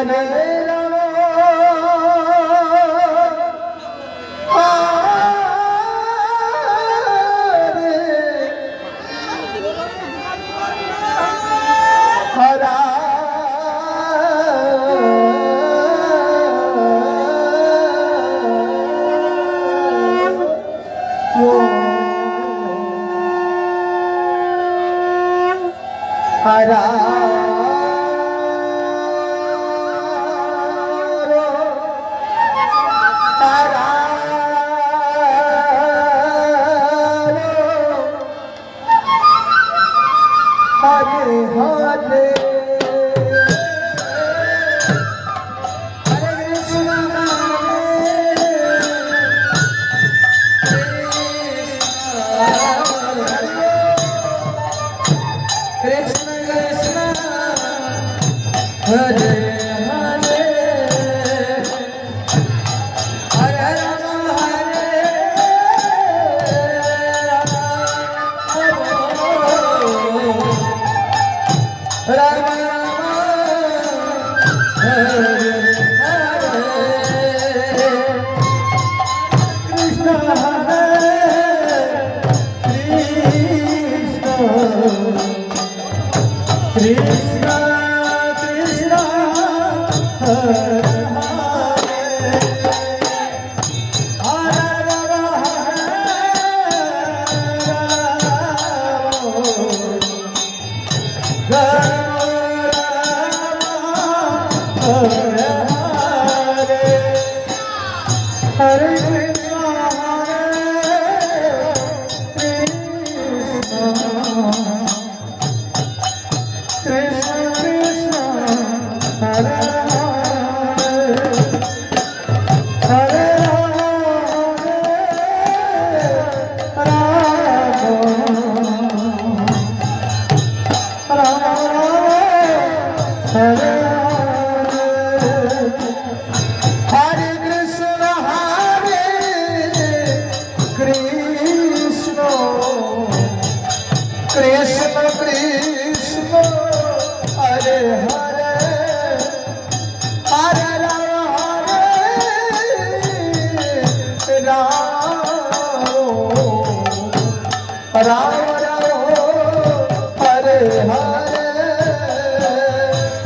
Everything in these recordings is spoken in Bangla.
এখানে Krishna Krishna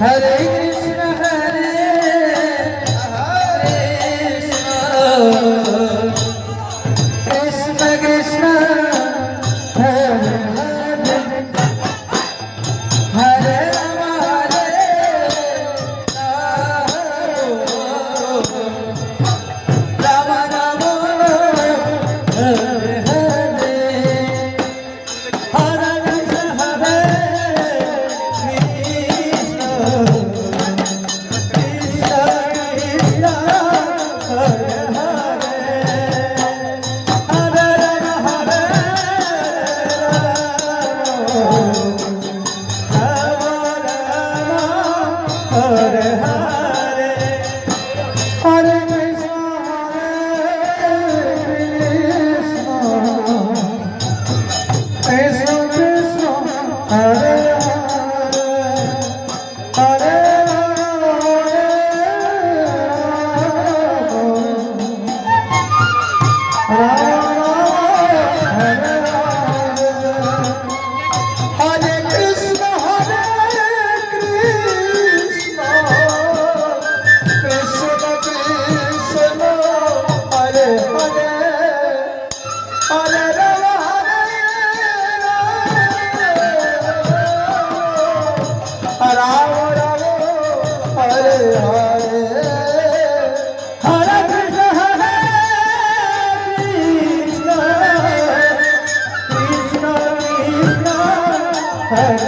हरे है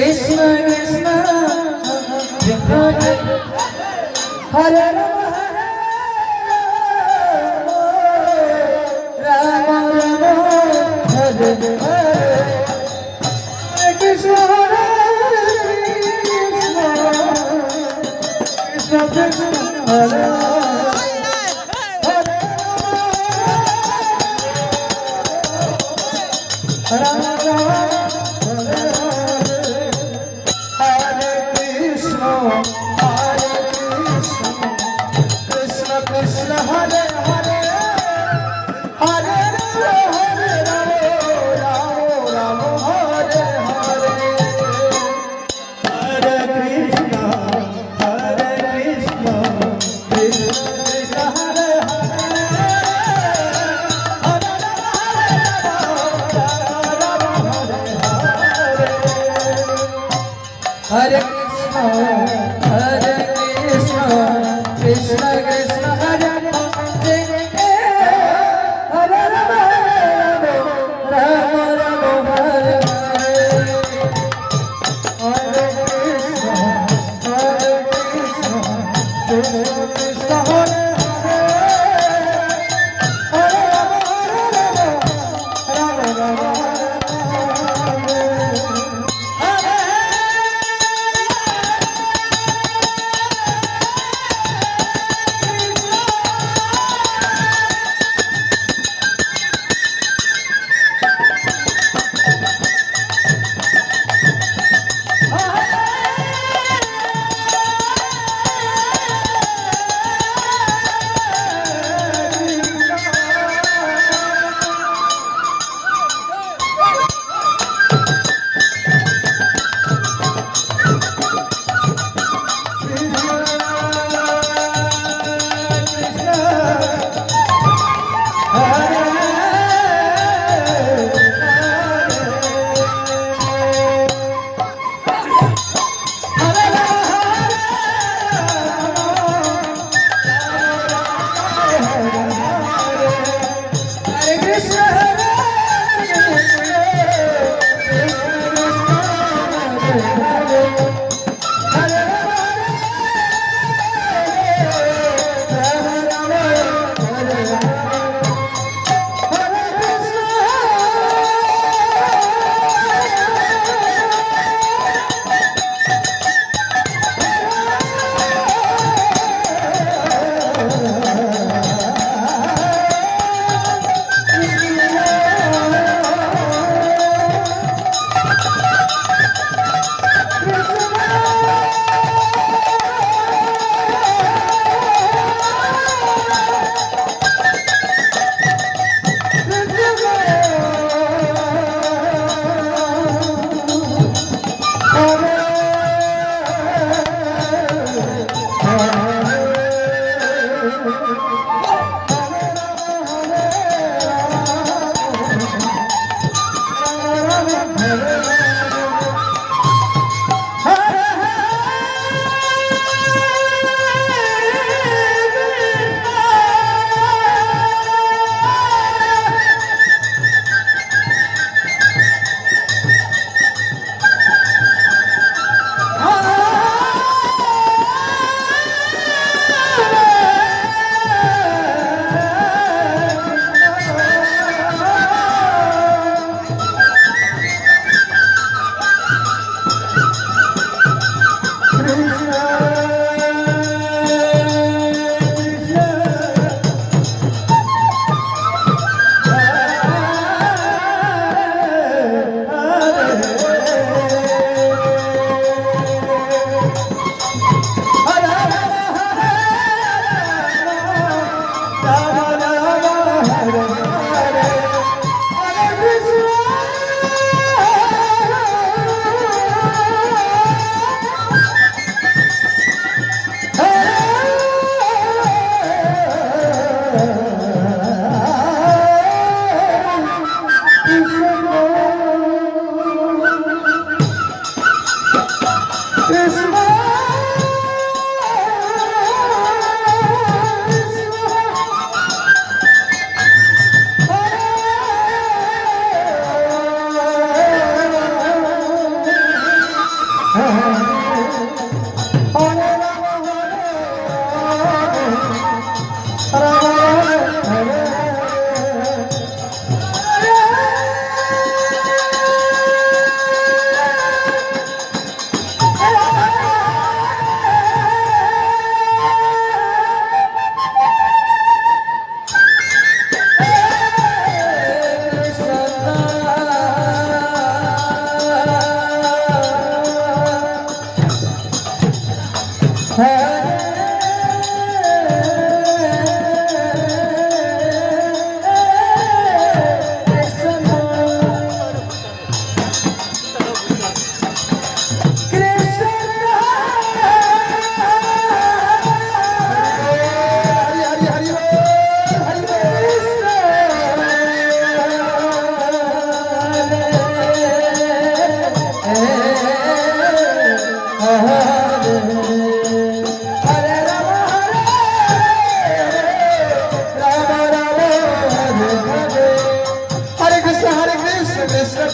Krishna Krishna Hare Rama Rama Rama Hare Hare Krishna Krishna Krishna Krishna Hare Rama Rama